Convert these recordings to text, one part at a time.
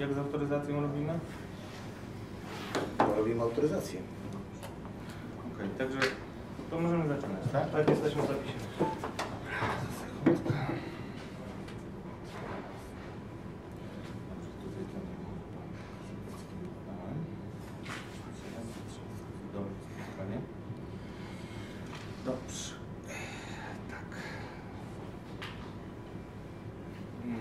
Jak z autoryzacją robimy? To robimy autoryzację. Okej, także to możemy zaczynać, tak? Tak, jesteśmy w zapisie. Dobrze, tutaj to nie ma. Dobrze, spotkanie. Dobrze. Tak. Mm.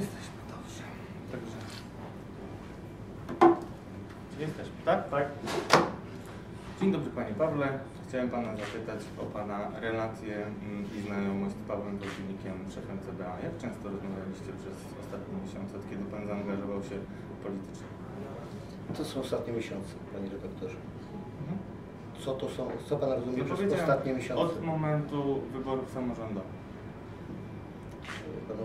Jesteśmy, dobrze. Także. Jesteśmy, tak? Tak. Dzień dobry Panie Pawle. Chciałem Pana zapytać o Pana relacje mm, i znajomość z Pawłem Wojciechnikiem, szefem CBA. Jak często rozmawialiście przez ostatnie miesiące, od kiedy Pan zaangażował się politycznie? To są ostatnie miesiące, panie redaktorze. Mhm. Co to są, co pan rozumie No przez ostatnie miesiące? Od momentu wyborów samorządowych.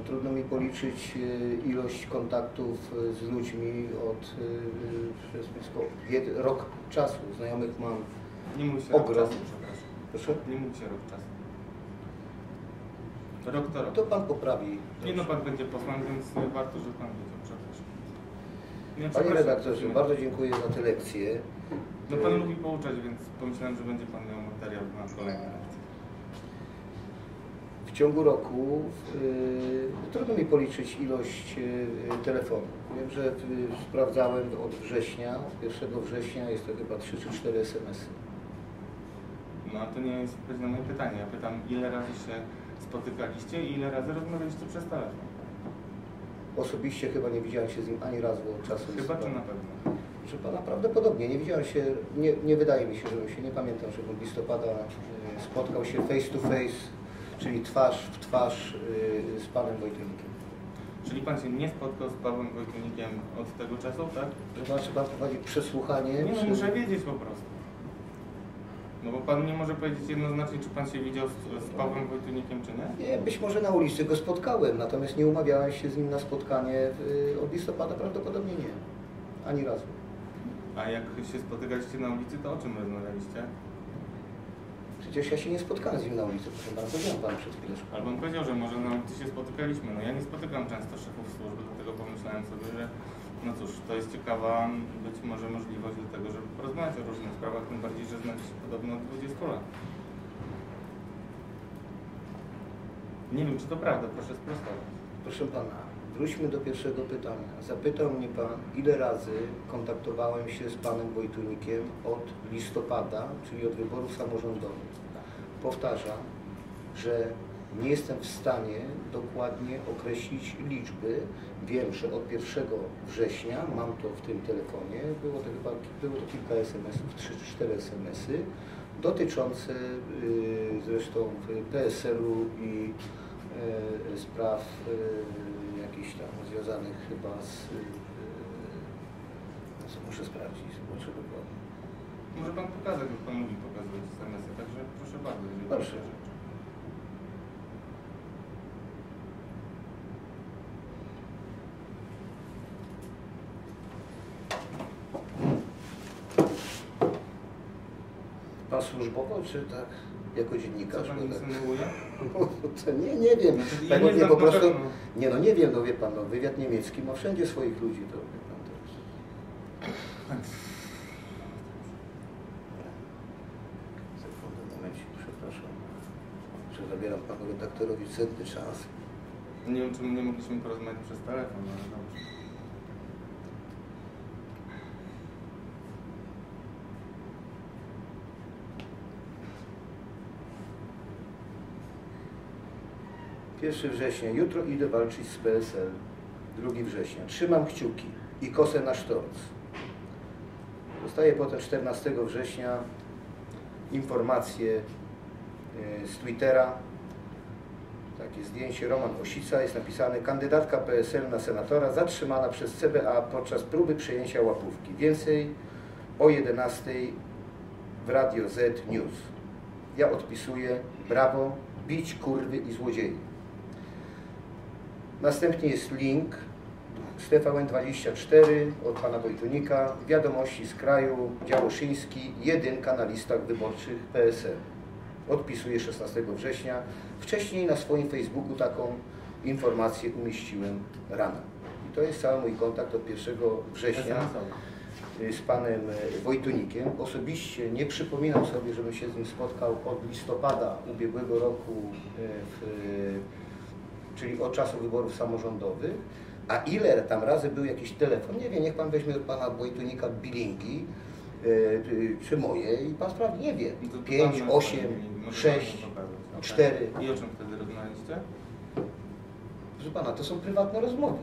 No, trudno mi policzyć y, ilość kontaktów y, z ludźmi od y, przez blisko jed, rok czasu. Znajomych mam. Nie mówi się rok Ogrom. czasu, przepraszam. Proszę? Nie mówi się rok czasu. Rok to rok. To pan poprawi. Nie no, Pan będzie posłem, więc warto, żeby Pan wiedział, przepraszam. Nie, Panie przepraszam, redaktorze, prosimy. bardzo dziękuję za te lekcje. No Pan lubi pouczać, więc pomyślałem, że będzie Pan miał materiał na kolejne. W ciągu roku y, trudno mi policzyć ilość y, telefonów. Wiem, że y, sprawdzałem od września, 1 września jest to chyba 3 czy 4 SMS-y. No a to nie jest odpowiedź na moje pytanie. Ja pytam, ile razy się spotykaliście i ile razy rozmawialiście przez telefon? Osobiście chyba nie widziałem się z nim ani razu od czasu. Chyba czy na pewno? Proszę pana, prawdopodobnie. Nie widziałem się, nie, nie wydaje mi się, żebym się, nie pamiętam, żebym listopada y, spotkał się face to face, czyli twarz w twarz y, z panem Wojtylnikiem. Czyli Pan się nie spotkał z Pawłem Wojtunikiem od tego czasu, tak? To znaczy pan prowadzi przesłuchanie. Nie, no przy- muszę wiedzieć po prostu. No bo Pan nie może powiedzieć jednoznacznie, czy Pan się widział z, z Pawłem Wojtunikiem, czy nie? Nie, być może na ulicy go spotkałem, natomiast nie umawiałem się z nim na spotkanie y, od listopada, prawdopodobnie nie. Ani razu. A jak się spotykaliście na ulicy, to o czym rozmawialiście? Przecież ja się nie spotkałem z nim na ulicy, proszę pana, powiedziałem panu przed chwileczką. Albo on powiedział, że może na ulicy się spotykaliśmy. No ja nie spotykam często szefów służby, dlatego pomyślałem sobie, że no cóż, to jest ciekawa być może możliwość do tego, żeby porozmawiać o różnych sprawach, tym bardziej, że znacie się podobno od 20 lat. Nie wiem, czy to prawda, proszę sprostować. Proszę pana, wróćmy do pierwszego pytania. Zapytał mnie pan, ile razy kontaktowałem się z panem Wojtunikiem od listopada, czyli od wyborów samorządowych. Powtarzam, że nie jestem w stanie dokładnie określić liczby. Wiem, że od 1 września, mam to w tym telefonie, było to chyba było to kilka SMS-ów, 3 czy 4 SMS-y, dotyczące y, zresztą PSL-u i y, spraw y, jakichś tam związanych chyba z... y, y, co muszę sprawdzić, zobaczę dokładnie. Może Pan pokazać, bo Pan lubi pokazywać SMS-y, także proszę bardzo. Proszę. Pan służbowo, czy tak jako Co dziennikarz? Pan Bo tak-? To nie, nie wiem. Znaczy, ja Tak nie nie, znam po na prostu, nie no nie wiem, no wie pan, no, wywiad niemiecki ma wszędzie swoich ludzi, to wie pan też. Sekundę, momencik, przepraszam, że zabieram panu redaktorowi cenny czas. Nie wiem, czy my nie mogliśmy porozmawiać przez telefon, ale dobrze. Pierwszy września, jutro idę walczyć z PSL. 2 września, trzymam kciuki i kosę na sztorc. Dostaję potem 14 września informację e, z Twittera. Takie zdjęcie Roman Osica, jest napisane kandydatka PSL na senatora zatrzymana przez CBA podczas próby przejęcia łapówki. Więcej o 11 w Radio Z News. Ja odpisuję brawo, bić kurwy i złodziei. Następnie jest link z TVN24 od pana Wojtunika, wiadomości z kraju, Działoszyński, jedynka na listach wyborczych PSL. Odpisuję 16 września. Wcześniej na swoim Facebooku taką informację umieściłem rano. I to jest cały mój kontakt od 1 września z panem Wojtunikiem. Osobiście nie przypominam sobie, żebym się z nim spotkał od listopada ubiegłego roku, w, czyli od czasu wyborów samorządowych. A ile tam razy był jakiś telefon, nie wiem, niech pan weźmie od pana Wojtunika bilingi, y, y, czy moje i pan sprawdzi, nie wie. To 5, pan 8, może 6, pan pokazać. Okej. 4. I o czym wtedy rozmawialiście? Proszę pana, to są prywatne rozmowy.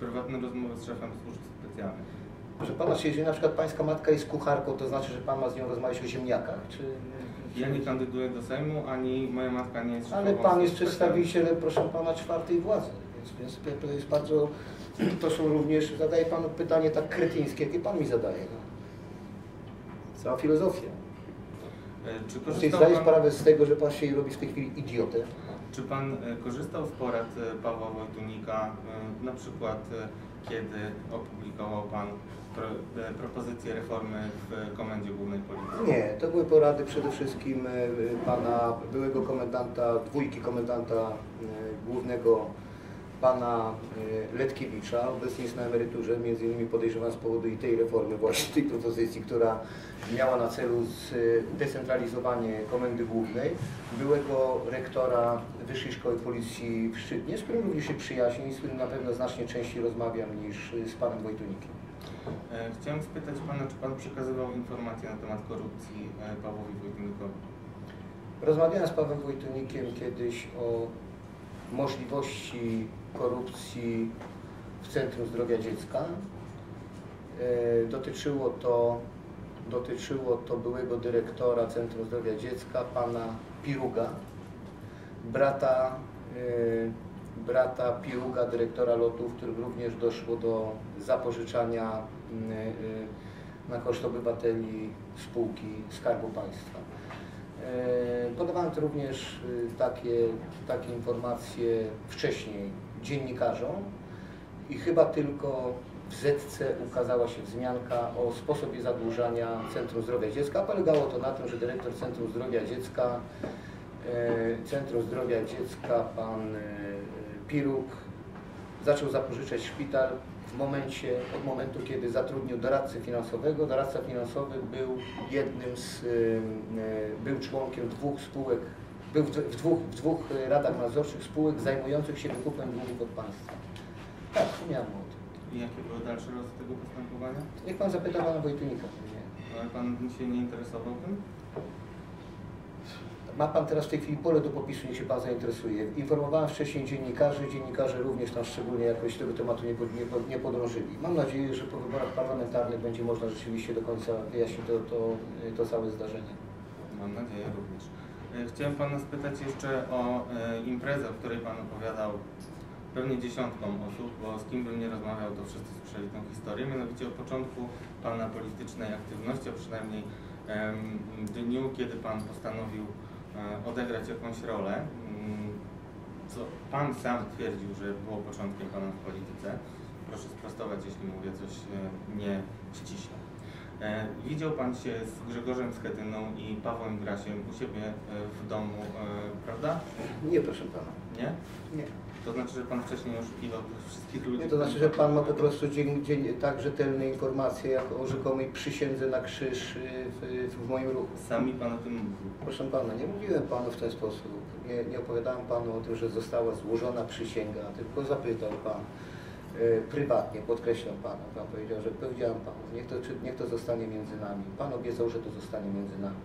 Prywatne rozmowy z szefem służb specjalnych. Proszę pana, czy jeżeli na przykład pańska matka jest kucharką, to znaczy, że pan ma z nią rozmawiać o ziemniakach? Czy... Ja nie kandyduję do Sejmu, ani moja matka nie jest Ale pan jest specjalnych. przedstawicielem, proszę pana, czwartej władzy. Więc, więc to jest bardzo. To są również. Zadaje panu pytanie tak kretyńskie, jakie pan mi zadaje. No. Cała filozofia. E, Czy korzystał pan, sprawę z tego, że pan się robi w tej chwili idiotę. czy pan e, korzystał z porad e, Pawła Wojtunika, na przykład kiedy opublikował pan pro, e, propozycję reformy w Komendzie Głównej Policji? Nie, to były porady przede wszystkim e, pana byłego komendanta, dwójki komendanta e, głównego pana e, Letkiewicza, obecnie jest na emeryturze, między innymi podejrzewam z powodu i tej reformy, właśnie tej propozycji, która miała na celu zdecentralizowanie Komendy Głównej, byłego rektora Wyższej Szkoły Policji w Szczytnie, z którym również się przyjaźnię i z którym na pewno znacznie częściej rozmawiam niż z panem Wojtunikiem. E, Chciałem spytać pana, czy pan przekazywał informacje na temat korupcji e, Pawłowi Wojtunikowi? Rozmawiałem z Pawłem Wojtunikiem kiedyś o możliwości korupcji w Centrum Zdrowia Dziecka. E, Dotyczyło to, dotyczyło to byłego dyrektora Centrum Zdrowia Dziecka, pana Piruga, brata, brata Piruga, dyrektora lotów, w którym również doszło do zapożyczania mm, e, na koszt obywateli spółki Skarbu Państwa. E, Podawałem również y, takie, takie informacje wcześniej dziennikarzom i chyba tylko w Zetce ukazała się wzmianka o sposobie zadłużania Centrum Zdrowia Dziecka. Polegało to na tym, że dyrektor Centrum Zdrowia Dziecka, e, Centrum Zdrowia Dziecka, pan e, Piruk, zaczął zapożyczać szpital w momencie, od momentu, kiedy zatrudnił doradcę finansowego. Doradca finansowy był jednym z, y, był członkiem dwóch spółek, był w, dwóch, w dwóch radach nadzorczych spółek zajmujących się wykupem długów od państwa. Tak, wspomniałem o tym. I jakie były dalsze losy tego postępowania? Niech pan zapyta pana Wojtunika. Ale pan się nie interesował tym? Ma pan teraz w tej chwili pole do popisu, niech się pan zainteresuje. Informowałem wcześniej dziennikarzy, dziennikarze również tam szczególnie jakoś tego tematu nie, nie, nie podrążyli. Mam nadzieję, że po wyborach parlamentarnych będzie można rzeczywiście do końca wyjaśnić to, to, to całe zdarzenie. Mam nadzieję również. E, Chciałem pana spytać jeszcze o e, imprezę, o której pan opowiadał pewnie dziesiątkom osób, bo z kim bym nie rozmawiał, to wszyscy słyszeli tę historię, mianowicie o początku pana politycznej aktywności, a przynajmniej em, dniu, kiedy pan postanowił odegrać jakąś rolę, mm, co pan sam twierdził, że było początkiem pana w polityce. Proszę sprostować, jeśli mówię coś e, nie ściśle. E, Widział Pan się z Grzegorzem Schetyną i Pawłem Grasiem u siebie e, w domu, e, prawda? Nie, proszę pana. Nie? Nie. To znaczy, że Pan wcześniej oszukiwał wszystkich ludzi? Nie, to znaczy, że pan ma po prostu dzień, dzień, tak rzetelne informacje, jak o rzekomej przysiędze na krzyż y, w, w moim ruchu. Sami Pan o tym mówił. Proszę pana, nie mówiłem panu w ten sposób. Nie, nie opowiadałem panu o tym, że została złożona przysięga, tylko zapytał pan e, prywatnie, podkreślam pana. Pan powiedział, że powiedziałem panu, niech to, czy, niech to zostanie między nami. Pan obiecał, że to zostanie między nami.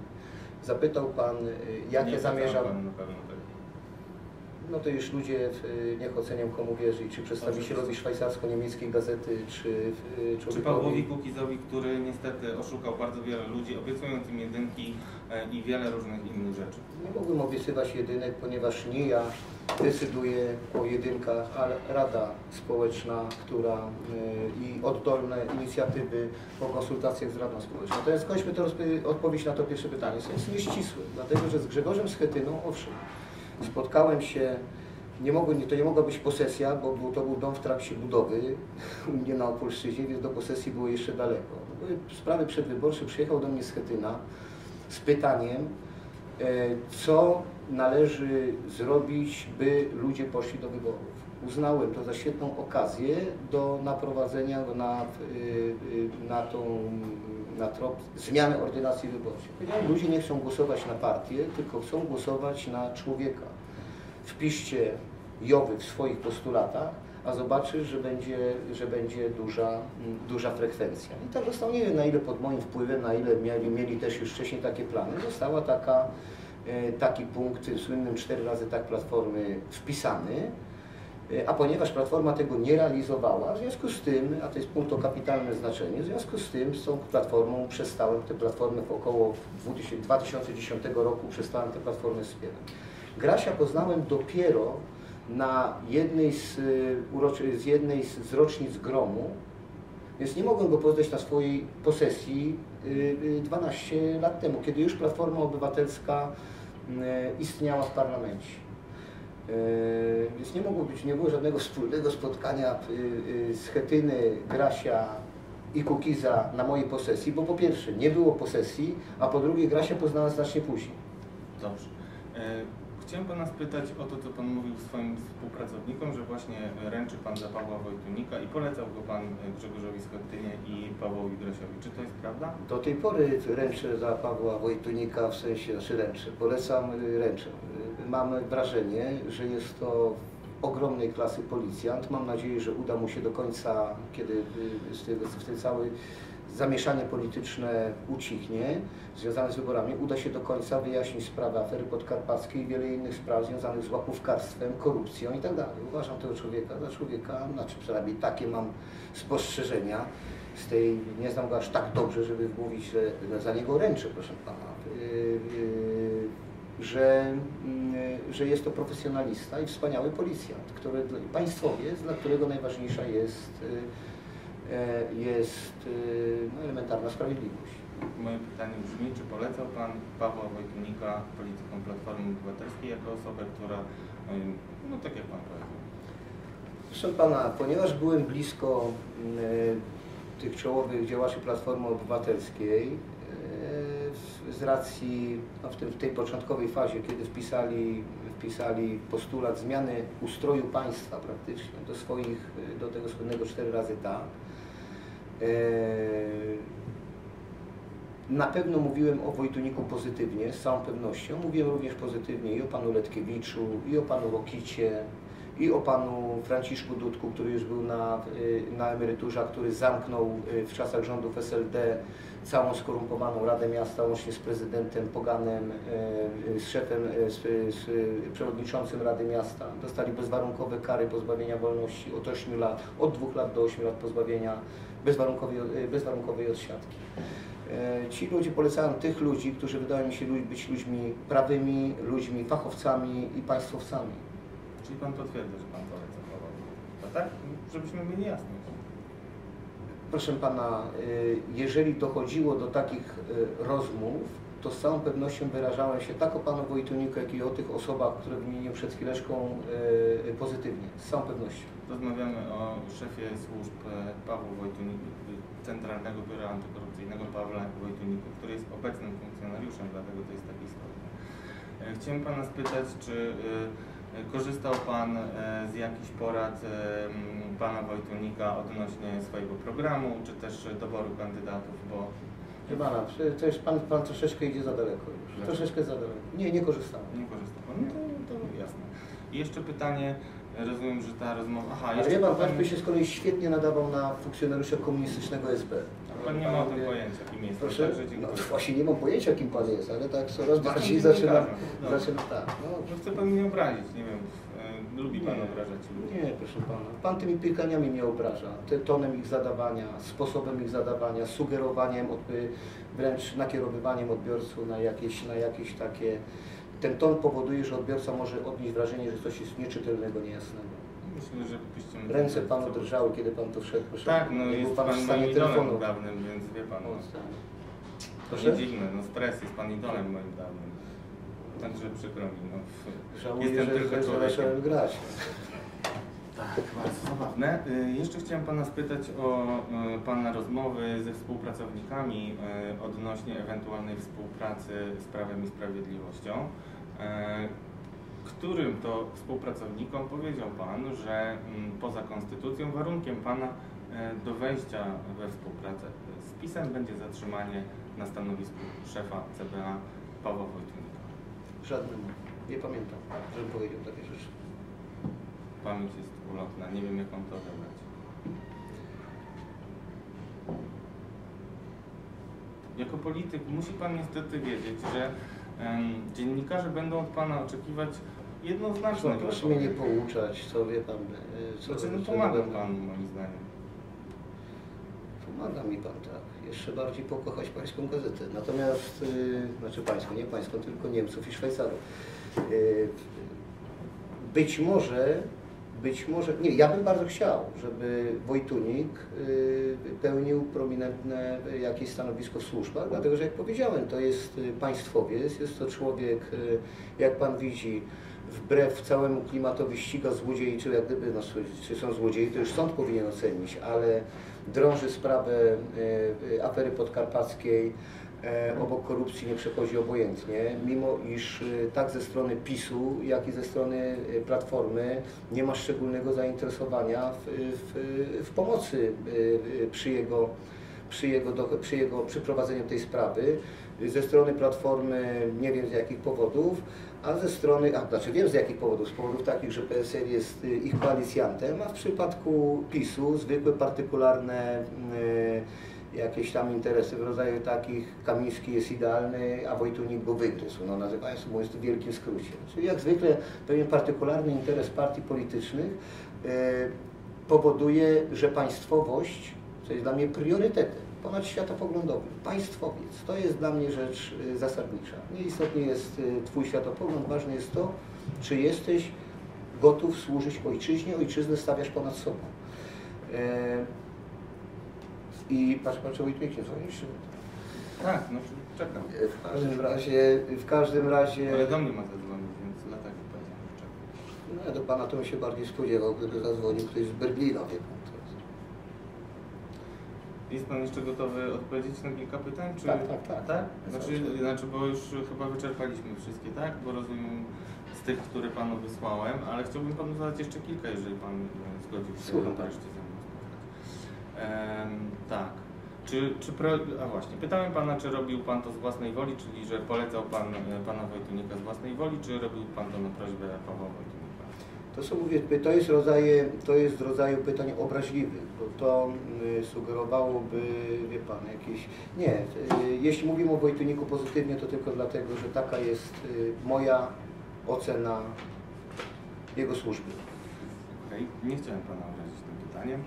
Zapytał pan, e, jakie zamierzam. Pan na pewno tak. No to już ludzie w, niech ocenią komu wierzyć, czy przedstawicielowi szwajcarsko-niemieckiej gazety, czy y, Czy człowiekowi. Pawłowi Kukizowi, który niestety oszukał bardzo wiele ludzi, obiecując im jedynki e, i wiele różnych innych rzeczy? Nie mogłem obiecywać jedynek, ponieważ nie ja decyduję o jedynkach, ale Rada Społeczna, która y, i oddolne inicjatywy po konsultacjach z Radą Społeczną. To jest skończmy to rozp- odpowiedź na to pierwsze pytanie. To jest nieścisłe, dlatego że z Grzegorzem Schetyną, owszem, spotkałem się nie mogło, to nie mogła być posesja, bo był, to był dom w trakcie budowy u mnie na Opolszczyźnie, więc do posesji było jeszcze daleko. Były sprawy przedwyborcze, przyjechał do mnie z Chetyna z pytaniem, e, co należy zrobić, by ludzie poszli do wyborów. Uznałem to za świetną okazję do naprowadzenia na, y, y, na tą na trop zmiany ordynacji wyborczej. Ludzie nie chcą głosować na partię, tylko chcą głosować na człowieka. Wpiszcie Jowy w swoich postulatach, a zobaczysz, że będzie, że będzie duża, mm, duża frekwencja. I tak został, nie wiem na ile pod moim wpływem, na ile mieli, mieli też już wcześniej takie plany, została taka, e, taki punkt w słynnym cztery razy tak Platformy wpisany, A ponieważ Platforma tego nie realizowała, w związku z tym, a to jest punkt o kapitalne znaczenie, w związku z tym z tą Platformą przestałem tę Platformę w około 2000 2010 roku przestałem tę Platformę wspierać. Grasia poznałem dopiero na jednej z, y, z jednej z, rocznic gromu, więc nie mogłem go poznać na swojej posesji y, y, 12 lat temu, kiedy już Platforma Obywatelska y, istniała w parlamencie. Yy, Więc nie mogło być, nie było żadnego wspólnego spotkania y, y, z Chetyny, Grasia i Kukiza na mojej posesji, bo po pierwsze nie było posesji, a po drugie Grasia poznała znacznie później. Dobrze. Chciałem Pana spytać o to, co Pan mówił swoim współpracownikom, że właśnie ręczy Pan za Pawła Wojtunika i polecał go Pan Grzegorzowi Schetynie i Pawłowi Grasiowi. Czy to jest prawda? Do tej pory ręczę za Pawła Wojtunika, w sensie, znaczy ręczę, polecam, y, ręczę. Y, Mam wrażenie, że jest to ogromnej klasy policjant. Mam nadzieję, że uda mu się do końca, kiedy y, z tego, w tej całej zamieszanie polityczne ucichnie, związane z wyborami, uda się do końca wyjaśnić sprawę afery podkarpackiej i wiele innych spraw związanych z łapówkarstwem, korupcją i tak. Uważam tego człowieka za człowieka, znaczy przynajmniej takie mam spostrzeżenia z tej, nie znam go aż tak dobrze, żeby mówić, że za niego ręczę, proszę pana. Yy, yy, że, yy, że jest to profesjonalista i wspaniały policjant, który, państwowiec, dla którego najważniejsza jest e, jest y, no, elementarna sprawiedliwość. Moje pytanie brzmi, czy polecał Pan Pawła Wojtunika politykom Platformy Obywatelskiej jako osobę, która, no tak jak Pan powiedział, Proszę Pana, ponieważ byłem blisko y, tych czołowych działaczy Platformy Obywatelskiej, z racji no, w, tym, w tej początkowej fazie, kiedy wpisali, wpisali postulat zmiany ustroju państwa praktycznie do swoich, do tego słynnego cztery razy tak, na pewno mówiłem o Wojtuniku pozytywnie, z całą pewnością. Mówiłem również pozytywnie i o panu Letkiewiczu, i o panu Rokicie, i o panu Franciszku Dudku, który już był na, y, na emeryturze, który zamknął y, w czasach rządów SLD całą skorumpowaną Radę Miasta, łącznie z prezydentem Poganem, z szefem, z, z przewodniczącym Rady Miasta. Dostali bezwarunkowe kary pozbawienia wolności od 8 lat, od 2 lat do 8 lat pozbawienia bezwarunkowej, y, bezwarunkowej odsiadki. E, Ci ludzie polecają tych ludzi, którzy wydają mi się być ludźmi prawymi, ludźmi fachowcami i państwowcami. czyli Pan potwierdza, że Pan poleca Wojtunika, tak? Żebyśmy mieli jasność. Proszę Pana, y, jeżeli dochodziło do takich rozmów, to z całą pewnością wyrażałem się tak o Panu Wojtuniku, jak i o tych osobach, które wymieniłem przed chwileczką y, pozytywnie, z całą pewnością. Rozmawiamy o szefie służb e, Pawła Wojtuniku, Centralnego Biura Antykorupcyjnego Pawła Wojtuniku, który jest obecnym funkcjonariuszem, dlatego to jest tak istotne. E, Chciałem Pana spytać, czy e, korzystał Pan e, z jakichś porad e, Pana Wojtunika odnośnie swojego programu, czy też doboru kandydatów, bo Wie Pana, to już Pan, pan troszeczkę idzie za daleko już. Dlaczego? Troszeczkę za daleko. Nie, nie korzystałem. nie korzystał Pan. No to, to jasne. I jeszcze pytanie, rozumiem, że ta rozmowa... Aha, Ale jeszcze wie Pan, by się z kolei świetnie nadawał na funkcjonariusza komunistycznego SB. Pan nie ma o tym pojęcia, kim jest. Proszę? Także No, właśnie nie mam pojęcia, kim Pan jest, ale tak coraz bardziej nie zaczynam, obrażam. Dobrze. zaczynam tak. No, No chce Pan mnie obrazić, nie wiem, e, lubi Pan Nie. obrażać ludzi. Nie, proszę pana. Pan tymi pykaniami mnie obraża. Te, tonem ich zadawania, sposobem ich zadawania, sugerowaniem, od, y, wręcz nakierowywaniem odbiorców na jakieś, na jakieś takie. Ten ton powoduje, że odbiorca może odnieść wrażenie, że coś jest nieczytelnego, niejasnego. Myślę, że byście... Ręce panu drżały, kiedy pan tu wszedł. Proszę. Tak, no nie jest pan Pan w stanie telefonu. dawnym, więc wie Pan, no. Proszę? To nie dziwne, no stres jest Pan idolem moim dawnym. Także przykro mi. No, Żałuję, Jestem że, tylko że człowiekiem. grać. Tak, bardzo zabawne. Y, Jeszcze chciałem Pana spytać o Pana rozmowy ze współpracownikami y, odnośnie ewentualnej współpracy z Prawem i Sprawiedliwością. Y, Którym to współpracownikom powiedział Pan, że mm, poza konstytucją warunkiem Pana do wejścia we współpracę z PiSem będzie zatrzymanie na stanowisku szefa CBA Pawła Wojtunika? Żadnym. Nie pamiętam, żebym powiedział takie rzeczy. Pamięć jest ulotna, nie wiem jak mam to odebrać. Jako polityk musi Pan niestety wiedzieć, że em, dziennikarze będą od Pana oczekiwać Proszę, jednoznacznego. proszę mnie nie pouczać, co wie pan. e, Co, Znaczy, no co pomaga będę- Pan moim zdaniem. Pomaga mi pan, tak. Jeszcze bardziej pokochać pańską gazetę. Natomiast, y, znaczy pańską, nie pańską, tylko Niemców i Szwajcarów. Y, być może, być może, nie, ja bym bardzo chciał, żeby Wojtunik y, pełnił prominentne jakieś stanowisko w służbach, dlatego że jak powiedziałem, to jest y, państwowiec, jest to człowiek, y, jak pan widzi, wbrew całemu klimatowi ściga złodziei, czy jak gdyby, no, czy są złodziei, to już sąd powinien ocenić, ale drąży sprawę e, e, afery podkarpackiej, e, obok korupcji nie przechodzi obojętnie, mimo iż tak ze strony PiSu, jak i ze strony Platformy nie ma szczególnego zainteresowania w, w, w pomocy przy jego, przy jego, przy jego tej sprawy. Ze strony Platformy nie wiem z jakich powodów, a ze strony, a znaczy wiem z jakich powodów, z powodów takich, że PSL jest y, ich koalicjantem, a w przypadku PiSu zwykłe partykularne y, jakieś tam interesy w rodzaju takich, Kamiński jest idealny, a Wojtunik go wygryzł, no nazywając to mówiąc w wielkim skrócie. Czyli jak zwykle pewien partykularny interes partii politycznych y, powoduje, że państwowość, co jest dla mnie priorytetem, ponad światopoglądowym, państwowiec, to jest dla mnie rzecz y, zasadnicza. Nieistotnie jest y, Twój światopogląd, ważne jest to, czy jesteś gotów służyć ojczyźnie, ojczyznę stawiasz ponad sobą. E, I patrz, patrz, Wojtnik nie dzwoni jeszcze. Tak, no czekam. E, W każdym razie, w każdym razie, Ale do mnie ma zadzwonić, więc dlatego powiedziałem, że czekam. no, do Pana to bym się bardziej spodziewał, gdyby zadzwonił ktoś z Berlina, wie Pan. Jest. Pan jeszcze gotowy odpowiedzieć na kilka pytań? Czy... Tak, tak, tak. Tak? Znaczy, znaczy, bo już chyba wyczerpaliśmy wszystkie, tak? Bo rozumiem z tych, które Panu wysłałem, ale chciałbym Panu zadać jeszcze kilka, jeżeli Pan e, zgodził się Słucham. wreszcie ze mną spotkać. Em, tak. Czy, czy pro... A właśnie, pytałem Pana, czy robił Pan to z własnej woli, czyli że polecał Pan e, Pana Wojtunika z własnej woli, czy robił Pan to na prośbę Pawła Wojtunika? To są, mówię, to jest, rodzaje, to jest rodzaju pytań obraźliwych, bo to y, sugerowałoby, wie Pan, jakieś... Nie, y, jeśli mówimy o Wojtyniku pozytywnie, to tylko dlatego, że taka jest y, moja ocena jego służby. Okej, Nie chciałem Pana obrazić tym pytaniem.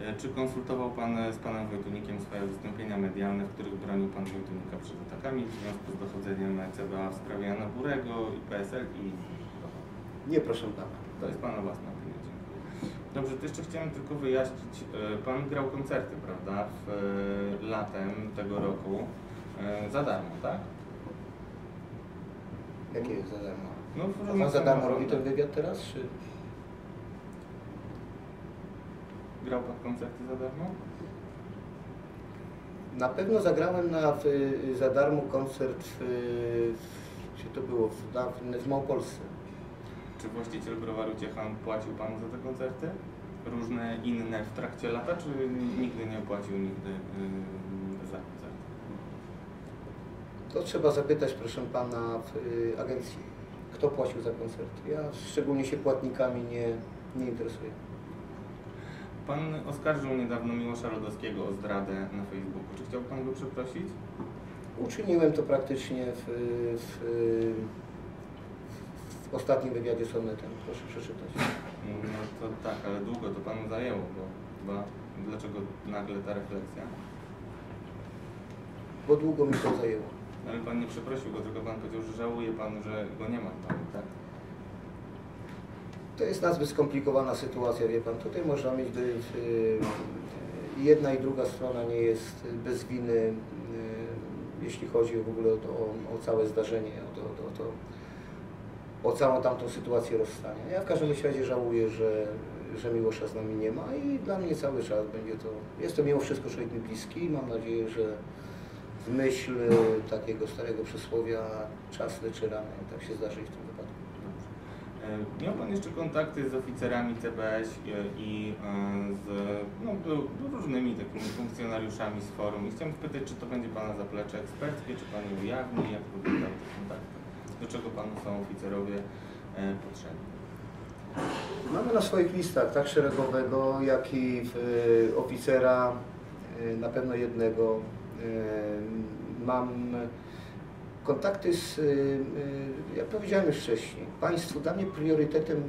E, Czy konsultował Pan e, z Panem Wojtunikiem swoje wystąpienia medialne, w których bronił Pan Wojtunika przed atakami w związku z dochodzeniem CBA w sprawie Jana Burego i PSL i Nie, proszę Pana. to jest Pana własna opinia. Dziękuję. Dobrze, to jeszcze chciałem tylko wyjaśnić. e, Pan grał koncerty, prawda, w e, latem tego roku e, za darmo, tak? Jakie jest za darmo? No, w różnych Pan za darmo robi ten wywiad teraz, czy... Grał Pan koncerty za darmo? Na pewno zagrałem na, w, za darmo koncert w, w, gdzie to było, w, na, w Małopolsce. Czy właściciel browaru Ciechan płacił Panu za te koncerty? Różne inne w trakcie lata, czy nigdy nie płacił nigdy yy, za koncerty? To trzeba zapytać, proszę pana, w y, agencji, kto płacił za koncert. Ja szczególnie się płatnikami nie, nie interesuję. Pan oskarżył niedawno Miłosza Rodowskiego o zdradę na Facebooku. Czy chciał Pan go przeprosić? Uczyniłem to praktycznie w, w, w ostatnim wywiadzie z Onetem. Proszę przeczytać. No to tak, ale długo to Panu zajęło, bo chyba dlaczego nagle ta refleksja? Bo długo mi to zajęło. Ale Pan nie przeprosił go, tylko Pan powiedział, że żałuje Pan, że go nie ma tak? To jest nazbyt skomplikowana sytuacja, wie pan. Tutaj można mieć y, y, jedna i druga strona nie jest bez winy, y, jeśli chodzi w ogóle o, to, o, o całe zdarzenie, o to, o to, o całą tamtą sytuację rozstania. Ja w każdym razie żałuję, że, że Miłosza z nami nie ma i dla mnie cały czas będzie to, jest to mimo wszystko człowiek mi bliski i mam nadzieję, że w myśl takiego starego przysłowia czas leczy rany. Tak się zdarzy w tym wypadku. E, Miał Pan jeszcze kontakty z oficerami CBŚ i, e, z no, różnymi takimi funkcjonariuszami z forum i chciałem spytać, czy to będzie Pana zaplecze eksperckie, czy Pan ujawni, jak wyglądają te kontakty, do czego Panu są oficerowie e, potrzebni. Mamy na swoich listach tak szeregowego, jak i y, oficera, y, na pewno jednego. Mam kontakty z, jak powiedziałem już wcześniej, państwu, dla mnie priorytetem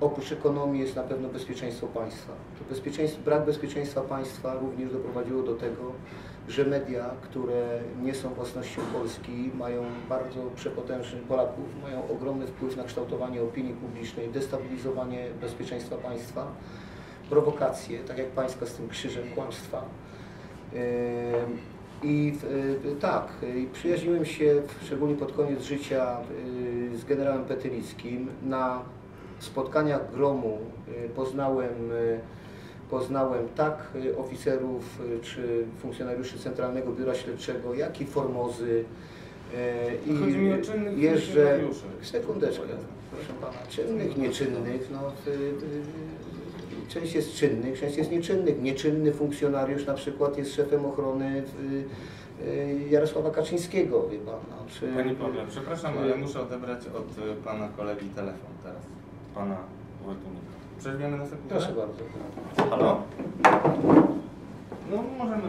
oprócz ekonomii jest na pewno bezpieczeństwo państwa. To bezpieczeństwo, brak bezpieczeństwa państwa również doprowadziło do tego, że media, które nie są własnością Polski, mają bardzo przepotężny, Polaków, mają ogromny wpływ na kształtowanie opinii publicznej, destabilizowanie bezpieczeństwa państwa, prowokacje, tak jak pańska z tym krzyżem kłamstwa. Yy, I y, tak, przyjaźniłem się szczególnie pod koniec życia y, z generałem Petylickim. Na spotkaniach gromu poznałem, poznałem tak y, oficerów y, czy funkcjonariuszy Centralnego Biura Śledczego, jak i Formozy. y, I Chodzi mi o czynnych jeżdżę, funkcjonariuszy. sekundeczkę, proszę pana, czynnych, nieczynnych, no, y, część jest czynnych, część jest nieczynnych. Nieczynny funkcjonariusz na przykład jest szefem ochrony Jarosława Kaczyńskiego, wie pan. No, czy, Panie Pawle, przepraszam, ale muszę odebrać od e, Pana kolegi telefon teraz, Pana Wojtunika. Przerwiemy na sekundę? Proszę bardzo. Halo? No, możemy